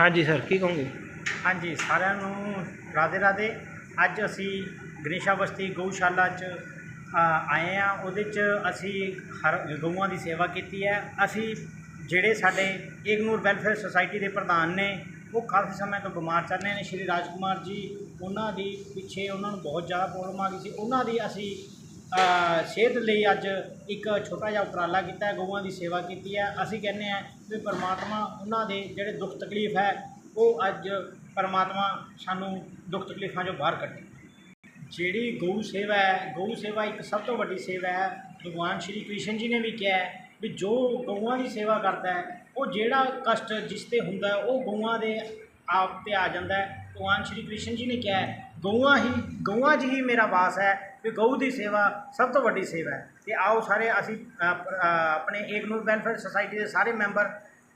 ਹਾਂਜੀ ਸਰ, ਕੀ ਕਹੋਗੇ? ਹਾਂਜੀ, ਸਾਰਿਆਂ ਨੂੰ ਰਾਧੇ ਰਾਧੇ। ਅੱਜ ਅਸੀਂ ਗ੍ਰੀਸ਼ਾ ਗਊਸ਼ਾਲਾ 'ਚ ਆਏ ਆ। ਉਹਦੇ 'ਚ ਅਸੀਂ ਹਰ ਗਊਆਂ ਦੀ ਸੇਵਾ ਕੀਤੀ ਹੈ। ਅਸੀਂ ਜਿਹੜੇ ਸਾਡੇ ਇਗਨੂਰ ਵੈਲਫੇਅਰ ਸੁਸਾਇਟੀ ਦੇ ਪ੍ਰਧਾਨ ਨੇ, ਉਹ ਕਾਫੀ ਸਮੇਂ ਤੋਂ ਬਿਮਾਰ ਚੱਲ ਰਹੇ ਨੇ। ਸ਼੍ਰੀ ਰਾਜਕੁਮਾਰ ਜੀ, ਉਹਨਾਂ ਦੀ ਪਿੱਛੇ ਉਹਨਾਂ ਨੂੰ ਬਹੁਤ ਜ਼ਿਆਦਾ ਪ੍ਰੋਬਲਮ ਆ ਗਈ ਸੀ। ਉਹਨਾਂ ਦੀ ਅਸੀਂ ਸਿਹਤ ਲਈ ਅੱਜ ਇੱਕ ਛੋਟਾ ਜਿਹਾ ਉਪਰਾਲਾ ਕੀਤਾ ਹੈ, ਗਊਆਂ ਦੀ ਸੇਵਾ ਕੀਤੀ ਹੈ। ਅਸੀਂ ਕਹਿੰਦੇ ਹਾਂ ਵੀ ਪਰਮਾਤਮਾ ਉਹਨਾਂ ਦੇ ਜਿਹੜੇ ਦੁੱਖ ਤਕਲੀਫ ਹੈ, ਉਹ ਅੱਜ ਪਰਮਾਤਮਾ ਸਾਨੂੰ ਦੁੱਖ ਤਕਲੀਫਾਂ ਚੋਂ ਬਾਹਰ ਕੱਢੇ। ਜਿਹੜੀ ਗਊ ਸੇਵਾ ਹੈ, ਗਊ ਸੇਵਾ ਇੱਕ ਸਭ ਤੋਂ ਵੱਡੀ ਸੇਵਾ ਹੈ। ਭਗਵਾਨ ਸ਼੍ਰੀ ਕ੍ਰਿਸ਼ਨ ਜੀ ਨੇ ਵੀ ਕਿਹਾ ਵੀ ਜੋ ਗਊਆਂ ਦੀ ਸੇਵਾ ਕਰਦਾ ਹੈ, ਉਹ ਜਿਹੜਾ ਕਸ਼ਟ ਜਿਸ ਤੇ ਹੁੰਦਾ ਉਹ ਗਊਆਂ ਦੇ ਆਪ ਤੇ ਆ ਜਾਂਦਾ ਹੈ। ਭਗਵਾਨ ਸ਼੍ਰੀ ਕ੍ਰਿਸ਼ਨ ਜੀ ਨੇ ਕਿਹਾ ਗਊਆਂ ਹੀ ਗਊਆਂ 'ਚ ਹੀ ਮੇਰਾ ਵਾਸ ਹੈ ਵੀ ਗਊ ਦੀ ਸੇਵਾ ਸਭ ਤੋਂ ਵੱਡੀ ਸੇਵਾ ਹੈ। ਤੇ ਆਓ ਸਾਰੇ ਅਸੀਂ ਆਪਣੇ ਏਕਨੂਰ ਵੈਲਫੇਅਰ ਸੁਸਾਇਟੀ ਦੇ ਸਾਰੇ ਮੈਂਬਰ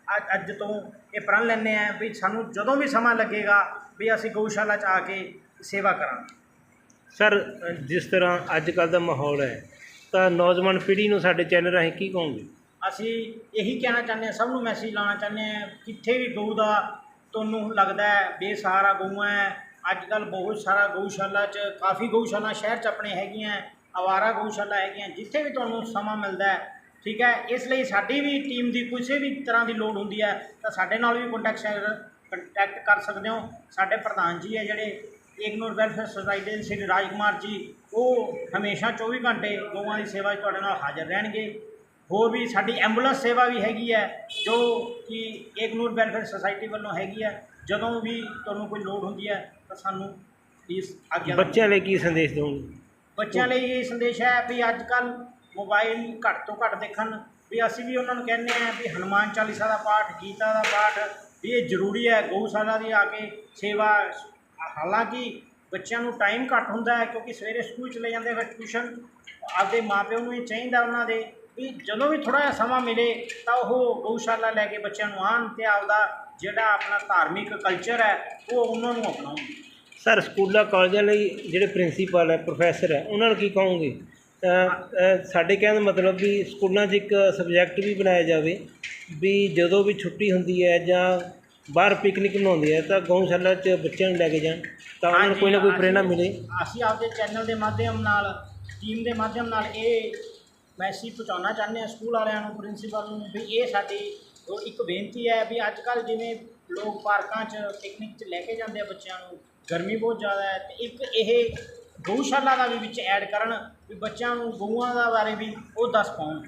ਅੱਜ ਅੱਜ ਤੋਂ ਇਹ ਪ੍ਰਣ ਲੈਂਦੇ ਆ ਵੀ ਸਾਨੂੰ ਜਦੋਂ ਵੀ ਸਮਾਂ ਲੱਗੇਗਾ ਵੀ ਅਸੀਂ ਗਊਸ਼ਾਲਾ 'ਚ ਆ ਕੇ ਸੇਵਾ ਕਰਾਂਗੇ। ਸਰ ਜਿਸ ਤਰ੍ਹਾਂ ਅੱਜ ਕੱਲ ਦਾ ਮਾਹੌਲ ਹੈ ਤਾਂ ਨੌਜਵਾਨ ਪੀੜ੍ਹੀ ਨੂੰ ਸਾਡੇ ਚੈਨਲ ਰਾਹੀਂ ਕੀ ਕਹੋਗੇ? ਅਸੀਂ ਇਹੀ ਕਹਿਣਾ ਚਾਹੁੰਦੇ ਹਾਂ ਸਭ ਨੂੰ ਮੈਸੇਜ ਲਾਉਣਾ ਚਾਹੁੰਦੇ ਹਾਂ ਕਿੱਥੇ ਵੀ ਗਊ ਦਾ ਤੁਹਾਨੂੰ ਲੱਗਦਾ ਹੈ ਬੇਸਹਾਰਾ ਗਊਆਂ ਹੈ ਅੱਜ ਕੱਲ ਬਹੁਤ ਸਾਰਾ ਗਊਸ਼ਾਲਾ 'ਚ, ਕਾਫੀ ਗਊਸ਼ਾਲਾ ਸ਼ਹਿਰ 'ਚ ਆਪਣੇ ਹੈਗੀਆਂ ਆਵਾਰਾ ਗਊਸ਼ਾਲਾ ਹੈਗੀਆਂ, ਜਿੱਥੇ ਵੀ ਤੁਹਾਨੂੰ ਸਮਾਂ ਮਿਲਦਾ ਹੈ, ਠੀਕ ਹੈ, ਇਸ ਲਈ ਸਾਡੀ ਵੀ ਟੀਮ ਦੀ ਕਿਸੇ ਵੀ ਤਰ੍ਹਾਂ ਦੀ ਲੋੜ ਹੁੰਦੀ ਹੈ, ਤਾਂ ਸਾਡੇ ਨਾਲ ਵੀ ਕੰਟੈਕਟ ਕੰਟੈਕਟ ਕਰ ਸਕਦੇ ਹੋ। ਸਾਡੇ ਪ੍ਰਧਾਨ ਜੀ ਹੈ ਜਿਹੜੇ ਇਗਨੋਰ ਵੈਲਫੇਅਰ ਸੁਸਾਇਟੀ ਦੇ ਸ੍ਰੀ ਰਾਜ ਕੁਮਾਰ ਜੀ, ਉਹ ਹਮੇਸ਼ਾ 24 ਘੰਟੇ ਗਊਆਂ ਦੀ ਸੇਵਾ 'ਚ ਤੁਹਾਡੇ ਨਾਲ ਹਾਜ਼ਰ ਰਹਿਣਗੇ। ਹੋਰ ਵੀ ਸਾਡੀ ਐਂਬੂਲੈਂਸ ਸੇਵਾ ਵੀ ਹੈਗੀ ਹੈ ਜੋ ਕਿ ਇਗਨੋਰ ਵੈਲਫੇਅਰ ਸੁਸਾਇਟੀ ਵੱਲੋਂ ਹੈਗੀ ਹੈ ਜਦੋਂ ਵੀ ਤੁਹਾਨੂੰ ਕੋਈ ਲੋੜ ਹੁੰਦੀ ਹੈ ਤਾਂ ਸਾਨੂੰ ਇਸ ਆਗਿਆ ਬੱਚਿਆਂ ਲਈ ਕੀ ਸੰਦੇਸ਼ ਦਿਓਗੇ ਬੱਚਿਆਂ ਲਈ ਇਹ ਸੰਦੇਸ਼ ਹੈ ਵੀ ਅੱਜ ਕੱਲ ਮੋਬਾਈਲ ਘੱਟ ਤੋਂ ਘੱਟ ਦੇਖਣ ਵੀ ਅਸੀਂ ਵੀ ਉਹਨਾਂ ਨੂੰ ਕਹਿੰਦੇ ਆ ਵੀ ਹਨੂਮਾਨ ਚਾਲੀਸਾ ਦਾ ਪਾਠ ਗੀਤਾ ਦਾ ਪਾਠ ਵੀ ਇਹ ਜ਼ਰੂਰੀ ਹੈ ਗਊਸ਼ਾਲਾ ਦੀ ਆ ਕੇ ਸੇਵਾ ਹਾਲਾਂਕਿ ਬੱਚਿਆਂ ਨੂੰ ਟਾਈਮ ਘੱਟ ਹੁੰਦਾ ਹੈ ਕਿਉਂਕਿ ਸਵੇਰੇ ਸਕੂਲ ਚਲੇ ਜਾਂਦੇ ਫਿਰ ਟਿਊਸ਼ਨ ਆਪਦੇ ਮਾਪਿਆਂ ਨੂੰ ਇਹ ਚਾਹੀਦਾ ਉਹਨਾਂ ਦੇ ਵੀ ਜਦੋਂ ਵੀ ਥੋੜਾ ਜਿਹਾ ਸਮਾਂ ਮਿਲੇ ਤਾਂ ਉਹ ਗਊਸ਼ਾਲਾ ਲੈ ਕੇ ਬੱਚਿਆਂ ਨੂੰ ਆਉਣ ਤੇ ਆਪਦਾ ਜਿਹੜਾ ਆਪਣਾ ਧਾਰਮਿਕ ਕਲਚਰ ਹੈ ਉਹ ਉਹਨਾਂ ਨੂੰ ਅਪਣਾਉਣ। ਸਰ ਸਕੂਲਾਂ ਕਾਲਜਾਂ ਲਈ ਜਿਹੜੇ ਪ੍ਰਿੰਸੀਪਲ ਹੈ ਪ੍ਰੋਫੈਸਰ ਹੈ ਉਹਨਾਂ ਨੂੰ ਕੀ ਕਹੋਗੇ? ਸਾਡੇ ਕਹਿਣ ਦਾ ਮਤਲਬ ਵੀ ਸਕੂਲਾਂ 'ਚ ਇੱਕ ਸਬਜੈਕਟ ਵੀ ਬਣਾਇਆ ਜਾਵੇ ਵੀ ਜਦੋਂ ਵੀ ਛੁੱਟੀ ਹੁੰਦੀ ਹੈ ਜਾਂ ਬਾਹਰ ਪਿਕਨਿਕ ਮਨਾਉਂਦੇ ਆ ਤਾਂ ਗਊਸ਼ਾਲਾ 'ਚ ਬੱਚਿਆਂ ਨੂੰ ਲੈ ਕੇ ਜਾਣ ਤਾਂ ਉਹਨਾਂ ਨੂੰ ਕੋਈ ਨਾ ਕੋਈ ਪ੍ਰੇਰਣਾ ਮਿਲੇ। ਅਸੀਂ ਆਪਦੇ ਚੈਨਲ ਦੇ ਮਾਧਿਅਮ ਨਾਲ ਟੀਮ ਦੇ ਮਾਧਿਅਮ ਨਾਲ ਇਹ ਮੈਸੇਜ ਪਹੁੰਚਾਉਣਾ ਚਾਹੁੰਦੇ ਹਾਂ ਸਕੂਲ ਵਾਲਿਆਂ ਨੂੰ ਪ੍ਰਿੰਸੀਪਲ ਨੂੰ ਵੀ ਇਹ ਸਾਡੀ ਉਹ ਇੱਕ ਬੇਨਤੀ ਹੈ ਵੀ ਅੱਜ ਕੱਲ ਜਿਵੇਂ ਲੋਕ ਪਾਰਕਾਂ 'ਚ ਪਿਕਨਿਕ 'ਚ ਲੈ ਕੇ ਜਾਂਦੇ ਆ ਬੱਚਿਆਂ ਨੂੰ, ਗਰਮੀ ਬਹੁਤ ਜ਼ਿਆਦਾ ਹੈ ਤੇ ਇੱਕ ਇਹ ਗਊਸ਼ਾਲਾ ਦਾ ਵੀ ਵਿੱਚ ਐਡ ਕਰਨ ਵੀ ਬੱਚਿਆਂ ਨੂੰ ਗਊਆਂ ਦਾ ਬਾਰੇ ਵੀ ਉਹ ਦੱਸ ਪਾਉਣ।